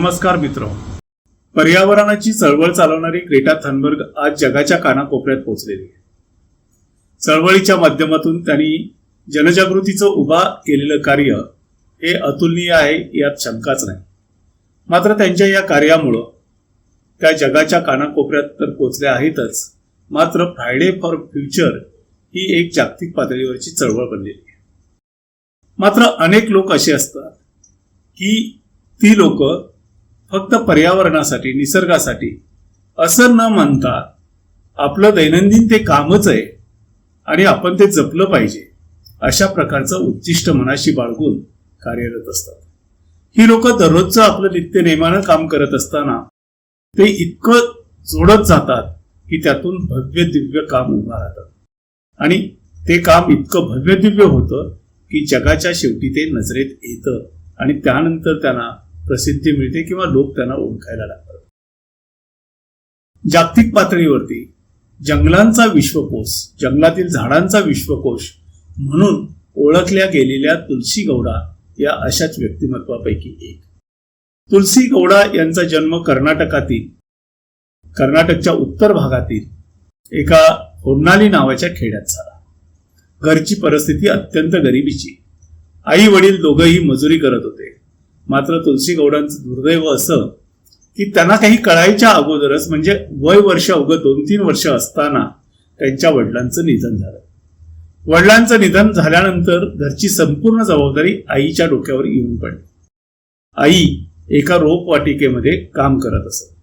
नमस्कार मित्र. पर्यावरणाची चळवळ चालवणारी ग्रेटा थनबर्ग आज जगाच्या कानाकोपऱ्यात पोहोचलेली आहे. चळवळीच्या माध्यमातून त्यांनी जनजागृतीचं उभा केलेलं कार्य हे अतुलनीय आहे यात शंकाच नाही. मात्र त्यांच्या या कार्यामुळं त्या जगाच्या कानाकोपऱ्यात तर पोचल्या आहेतच मात्र फ्रायडे फॉर फ्युचर ही एक जागतिक पातळीवरची चळवळ बनलेली आहे. मात्र अनेक लोक असे असतात की ती लोक फक्त पर्यावरणासाठी निसर्गासाठी. असं न म्हणता आपलं दैनंदिन ते कामच आहे आणि आपण ते जपलं पाहिजे. अशा प्रकारचं उद्दिष्ट मनाशी बाळगून कार्यरत असतात. ही लोक दररोजचं आपलं नित्य नेमानं काम करत असताना ते इतकं जोडत जातात की त्यातून भव्य दिव्य काम उभं राहतं. आणि ते काम इतकं भव्य दिव्य होतं की जगाच्या शेवटी ते नजरेत येतं आणि त्यानंतर त्यांना प्रसिद्धी मिळते किंवा लोक त्यांना ओळखायला लागतात. जागतिक पातळीवरती जंगलांचा विश्वकोश जंगलातील झाडांचा विश्वकोश म्हणून ओळखल्या गेलेल्या तुलसी गौडा या अशाच व्यक्तिमत्वापैकी एक. तुलसी गौडा यांचा जन्म कर्नाटकातील कर्नाटकच्या उत्तर भागातील एका होन्नाली नावाच्या खेड्यात झाला. घरची परिस्थिती अत्यंत गरिबीची. आई वडील दोघंही मजुरी करत होते. मात्र तुलसी गौडांचं दुर्दैव असं की त्यांना काही कळायच्या अगोदरच म्हणजे वय वर्ष अवघं दोन तीन वर्ष असताना त्यांच्या वडिलांचं निधन झालं. वडिलांचं निधन झाल्यानंतर घरची संपूर्ण जबाबदारी आईच्या डोक्यावर येऊन पडली. आई एका रोपवाटिकेमध्ये काम करत असत.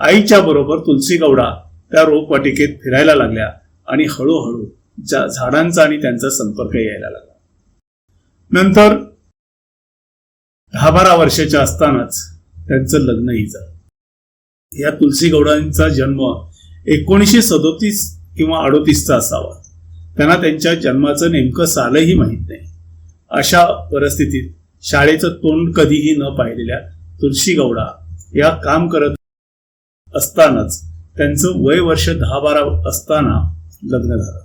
आईच्या बरोबर तुलसी गौडा त्या रोपवाटिकेत फिरायला लागल्या आणि हळूहळू ज्या झाडांचा आणि त्यांचा संपर्क यायला लागला. नंतर दहा बारा वर्षाच्या असतानाच त्यांचं लग्नही झालं. या तुलसी गौडांचा जन्म एकोणीसशे सदोतीस किंवा अडोतीसचा असावा. त्यांना त्यांच्या जन्माचं नेमकं सालही माहीत नाही. अशा परिस्थितीत शाळेचं तोंड कधीही न पाहिलेल्या तुलसी गौडा या काम करत असतानाच त्यांचं वय वर्ष दहा बारा असताना लग्न झालं.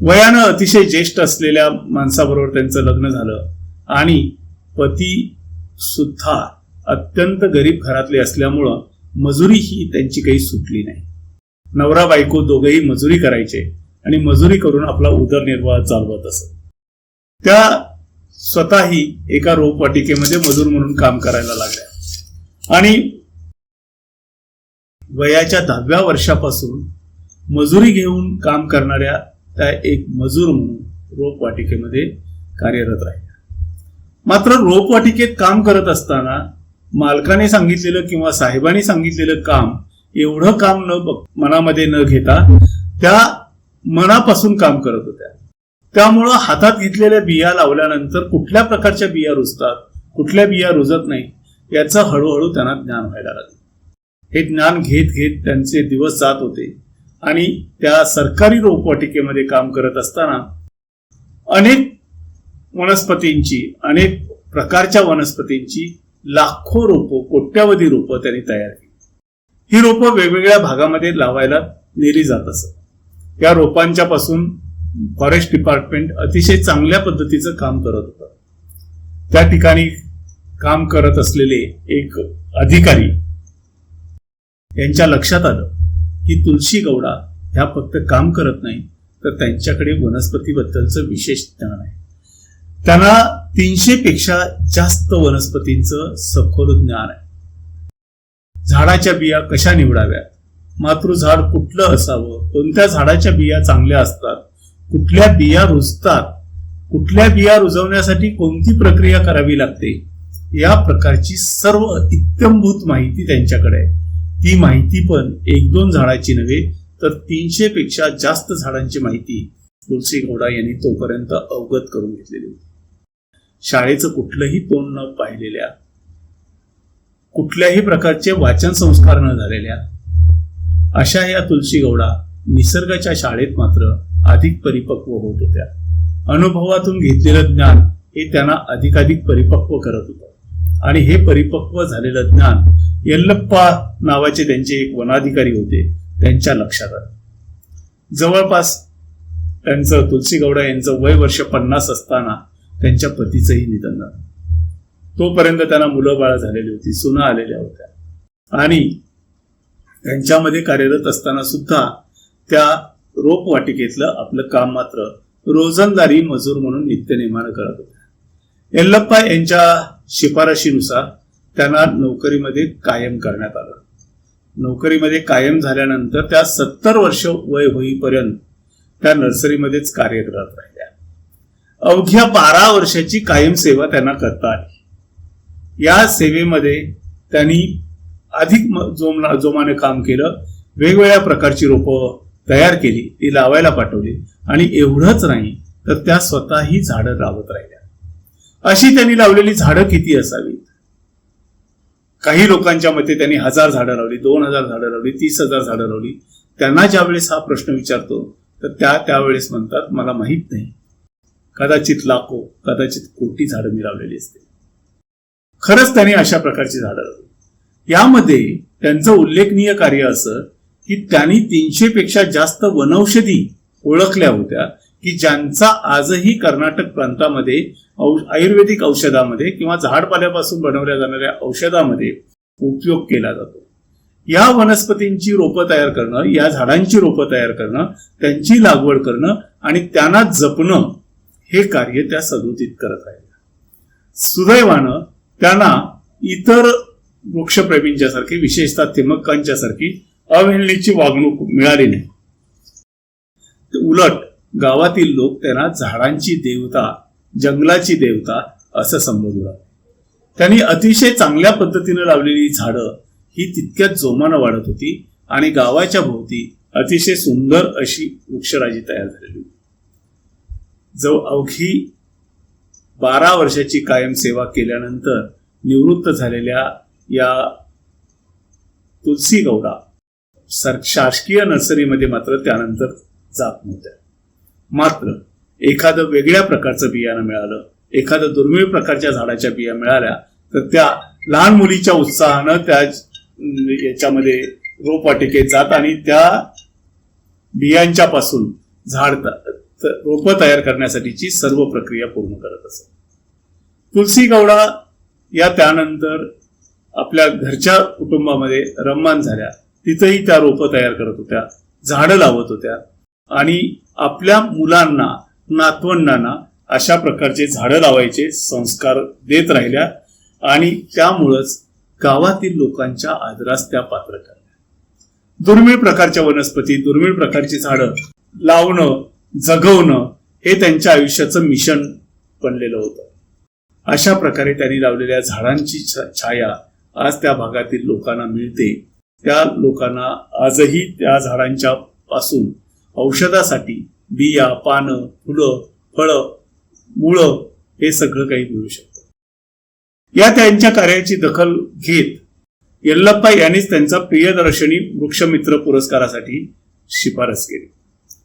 वयानं अतिशय ज्येष्ठ असलेल्या माणसाबरोबर त्यांचं लग्न झालं आणि पती सुद्धा अत्यंत गरीब घरातले असल्यामुळं मजुरी ही त्यांची काही सुटली नाही. नवरा बायको दोघेही मजुरी करायचे आणि मजुरी करून आपला उदरनिर्वाह चालवत असत. त्या स्वतःही एका रोपवाटिकेमध्ये मजूर म्हणून काम करायला लागल्या. आणि वयाच्या दहाव्या वर्षापासून मजुरी घेऊन काम करणाऱ्या त्या एक मजूर म्हणून रोपवाटिकेमध्ये कार्यरत राहिल्या. मात्र रोपवाटिकेत काम करत असताना मालकाने सांगितलेलं किंवा साहेबांनी सांगितलेलं काम एवढं काम न मनामध्ये न घेता त्या मनापासून काम करत होत्या. त्यामुळं हातात घेतलेल्या बिया लावल्यानंतर कुठल्या प्रकारच्या बिया रुजतात कुठल्या बिया रुजत नाही याचं हळूहळू त्यांना ज्ञान व्हायला लागलं. हे ज्ञान घेत घेत त्यांचे दिवस जात होते आणि त्या सरकारी रोपवाटिकेमध्ये काम करत असताना अनेक वनस्पतींची अनेक प्रकारच्या वनस्पतींची लाखो रोपं कोट्यावधी रोपं त्यांनी तयार केली. ही रोपं वेगवेगळ्या भागामध्ये लावायला नेली जात असत. या रोपांच्या पासून फॉरेस्ट डिपार्टमेंट अतिशय चांगल्या पद्धतीचं काम करत होतं. त्या ठिकाणी काम करत असलेले एक अधिकारी यांच्या लक्षात आलं की तुलसी गौडा ह्या फक्त काम करत नाही तर त्यांच्याकडे वनस्पतीबद्दलचं विशेष ज्ञान आहे. त्यांना तीनशे पेक्षा जास्त वनस्पतींचं सखोल ज्ञान आहे. झाडाच्या बिया कशा निवडाव्यात? मातृझाड कुठलं असावं? कोणत्या झाडाच्या बिया चांगल्या असतात? कुठल्या बिया रुजतात? कुठल्या बिया रुजवण्यासाठी कोणती प्रक्रिया करावी लागते? या प्रकारची सर्व इत्यंभूत माहिती त्यांच्याकडे आहे. ती माहिती पण एक दोन झाडाची नव्हे तर तीनशे पेक्षा जास्त झाडांची माहिती तुलसी गौडा यांनी तोपर्यंत अवगत करून घेतलेली होती. शाळेचं कुठलंही तोंड न पाहिलेल्या कुठल्याही प्रकारचे वाचन संस्कार न झालेल्या अशा या तुलसी गौडा निसर्गाच्या शाळेत मात्र अधिक परिपक्व होत होत्या. अनुभवातून घेतलेलं ज्ञान हे त्यांना अधिकाधिक परिपक्व करत होतं. आणि हे परिपक्व झालेलं ज्ञान यल्लप्पा नावाचे त्यांचे एक वनाधिकारी होते त्यांच्या लक्षात आलं. जवळपास त्यांचं तुलसी गौडा यांचं वय वर्ष पन्नास असताना त्यांच्या पतीचंही निधन झालं. तोपर्यंत त्यांना मुलं बाळा झालेली होती सुना आलेल्या होत्या. आणि त्यांच्यामध्ये कार्यरत असताना सुद्धा त्या रोपवाटिकेतलं आपलं काम मात्र रोजंदारी मजूर म्हणून नित्यनेमानं करत होत्या. एल्लप्पा यांच्या शिफारशीनुसार त्यांना नोकरीमध्ये कायम करण्यात आलं. नोकरीमध्ये कायम झाल्यानंतर त्या सत्तर वर्ष वय होईपर्यंत त्या नर्सरीमध्येच कार्यरत राहिल्या. अवघ्या बारा वर्षाची कायम सेवा त्यांना करता आली. या सेवेमध्ये त्यांनी अधिक म- जोम जोमाने काम केलं वेगवेगळ्या प्रकारची रोपं तयार केली ती लावायला पाठवली आणि एवढंच नाही तर त्या स्वतःही झाडं लावत राहिल्या. अशी त्यांनी लावलेली झाडं किती असावीत? काही लोकांच्या मते त्यांनी हजार झाडं लावली दोन हजार झाडं लावली तीस हजार झाडं लावली. त्यांना ज्यावेळेस हा प्रश्न विचारतो तर त्या त्यावेळेस म्हणतात मला माहीत नाही. कदाचित लाखो कदाचित कोटी झाडं मी लावलेली असते खरंच त्यांनी अशा प्रकारची झाडं लावली. यामध्ये त्यांचं उल्लेखनीय कार्य असं की त्यांनी तीनशे पेक्षा जास्त वनौषधी ओळखल्या होत्या की ज्यांचा आजही कर्नाटक प्रांतामध्ये औ- आयुर्वेदिक औषधामध्ये किंवा झाडपाल्यापासून बनवल्या जाणाऱ्या औषधामध्ये उपयोग केला जातो. या वनस्पतींची रोपं तयार करणं या झाडांची रोपं तयार करणं त्यांची लागवड करणं आणि त्यांना जपणं हे कार्य त्या सदोतीत करत राहिल्या सुदैवानं त्यांना इतर वृक्षप्रेमींच्या सारखी विशेषतः थिमक्कांच्या सारखी अवहेलनेची वागणूक मिळाली नाही. उलट गावातील लोक त्यांना झाडांची देवता जंगलाची देवता असं संबोधू लागले त्यांनी अतिशय चांगल्या पद्धतीनं लावलेली झाडं ही तितक्याच जोमानं वाढत होती आणि गावाच्या भोवती अतिशय सुंदर अशी वृक्षराजी तयार झालेली होती. जो अवघी बारा वर्षाची कायम सेवा केल्यानंतर निवृत्त झालेल्या या तुलसी गौडा सर शासकीय नर्सरीमध्ये मात्र त्यानंतर जात नव्हत्या. मात्र एखादं वेगळ्या प्रकारचं बियाणं मिळालं एखादं दुर्मिळ प्रकारच्या झाडाच्या बिया मिळाल्या तर त्या लहान मुलीच्या उत्साहानं त्या याच्यामध्ये रोपवाटिकेत जात आणि त्या बियांच्या पासून झाड तर रोपं तयार करण्यासाठीची सर्व प्रक्रिया पूर्ण करत असत. तुलसी गौडा या त्यानंतर आपल्या घरच्या कुटुंबामध्ये रममान झाल्या. तिथंही त्या रोपं तयार करत होत्या झाडं लावत होत्या आणि आपल्या मुलांना नातवंडांना अशा प्रकारचे झाडं लावायचे संस्कार देत राहिल्या आणि त्यामुळंच गावातील लोकांच्या आदरास त्या पात्र ठरल्या. दुर्मिळ प्रकारच्या वनस्पती दुर्मिळ प्रकारची झाडं लावणं जगवणं हे त्यांच्या आयुष्याचं मिशन बनलेलं होतं. अशा प्रकारे त्यांनी लावलेल्या झाडांची छाया आज त्या भागातील लोकांना मिळते. त्या लोकांना आजही त्या झाडांच्या पासून औषधासाठी बिया पानं फुलं फळं मुळं हे सगळं काही मिळू शकतं. या त्यांच्या कार्याची दखल घेत यल्लप्पा यांनीच त्यांचा प्रियदर्शनी वृक्षमित्र पुरस्कारासाठी शिफारस केली.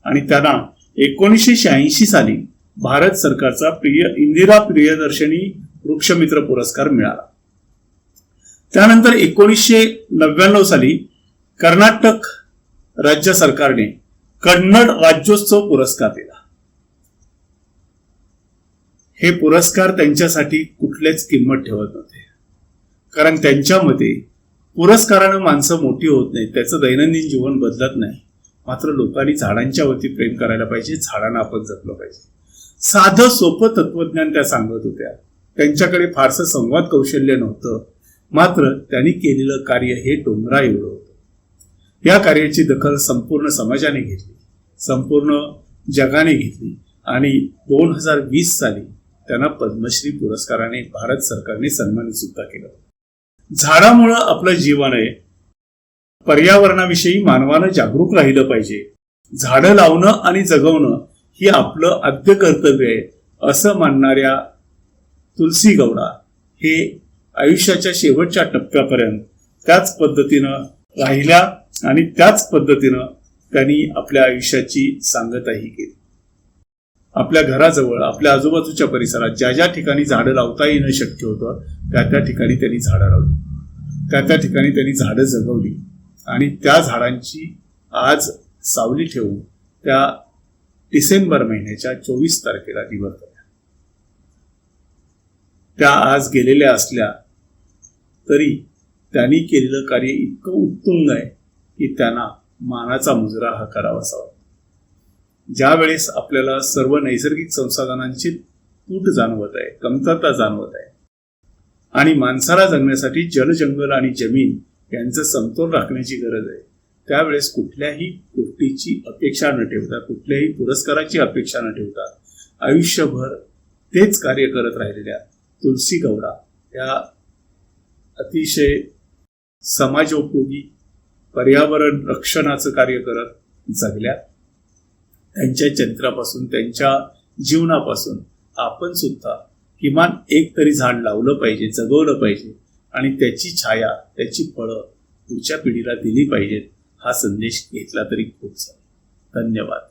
आणि त्यांना एकोणीसशे शहाऐंशी साली भारत सरकारचा प्रिय इंदिरा प्रियदर्शनी वृक्षमित्र पुरस्कार मिळाला. त्यानंतर एकोणीसशे नव्याण्णव साली कर्नाटक राज्य सरकारने कन्नड राज्योत्सव पुरस्कार दिला. हे पुरस्कार त्यांच्यासाठी कुठलेच किंमत ठेवत नव्हते. कारण त्यांच्या मते पुरस्कारानं माणसं मोठी होत नाही त्याचं दैनंदिन जीवन बदलत नाही. मात्र लोकांनी झाडांच्या वरती प्रेम करायला पाहिजे झाडांना आपण जपलं पाहिजे. साधं सोपं तत्वज्ञान त्या सांगत होत्या. त्यांच्याकडे फारसं संवाद कौशल्य नव्हतं. मात्र त्यांनी केलेलं कार्य हे डोंगरा एवढं होतं. या कार्याची दखल संपूर्ण समाजाने घेतली. संपूर्ण जगाने घेतली. आणि दोन हजार वीस साली त्यांना पद्मश्री पुरस्काराने भारत सरकारने सन्मानित सुद्धा केलं. झाडामुळं आपलं जीवन आहे पर्यावरणाविषयी मानवानं जागरूक राहिलं पाहिजे. झाडं लावणं आणि जगवणं ही आपलं आद्य कर्तव्य आहे असं मानणाऱ्या तुलसी गौडा हे आयुष्याच्या शेवटच्या टप्प्यापर्यंत त्याच पद्धतीनं राहिल्या आणि त्याच पद्धतीनं त्यांनी आपल्या आयुष्याची सांगताही केली. आपल्या घराजवळ आपल्या आजूबाजूच्या परिसरात ज्या ज्या ठिकाणी झाडं लावता येणं शक्य होतं त्या त्या ठिकाणी त्यांनी झाडं लावली. त्या त्या ठिकाणी त्यांनी झाडं जगवली. आणि त्या झाडांची आज सावली ठेवून त्या डिसेंबर महिन्याच्या चोवीस तारखेला निवर्तल्या त्या आज गेलेल्या असल्या तरी त्यांनी केलेलं कार्य इतकं उत्तुंग आहे की त्यांना मानाचा मुजरा हा करावासा वाटतो. ज्या वेळेस आपल्याला सर्व नैसर्गिक संसाधनांची तूट जाणवत आहे कमतरता जाणवत आहे आणि माणसाला जगण्यासाठी जल जंगल आणि जमीन यांचं समतोल राखण्याची गरज आहे. त्यावेळेस कुठल्याही गोष्टीची अपेक्षा न ठेवता कुठल्याही पुरस्काराची अपेक्षा न ठेवता आयुष्यभर तेच कार्य करत राहिलेल्या तुलसी गौडा या अतिशय समाजोपयोगी पर्यावरण रक्षणाचं कार्य करत जगल्या. त्यांच्या चंद्रापासून त्यांच्या जीवनापासून आपण सुद्धा किमान एक तरी झाड लावलं पाहिजे जगवलं पाहिजे. आणि त्याची छाया त्याची फळं पुढच्या पिढीला दिली पाहिजेत हा संदेश घेतला तरी खूप झाला धन्यवाद.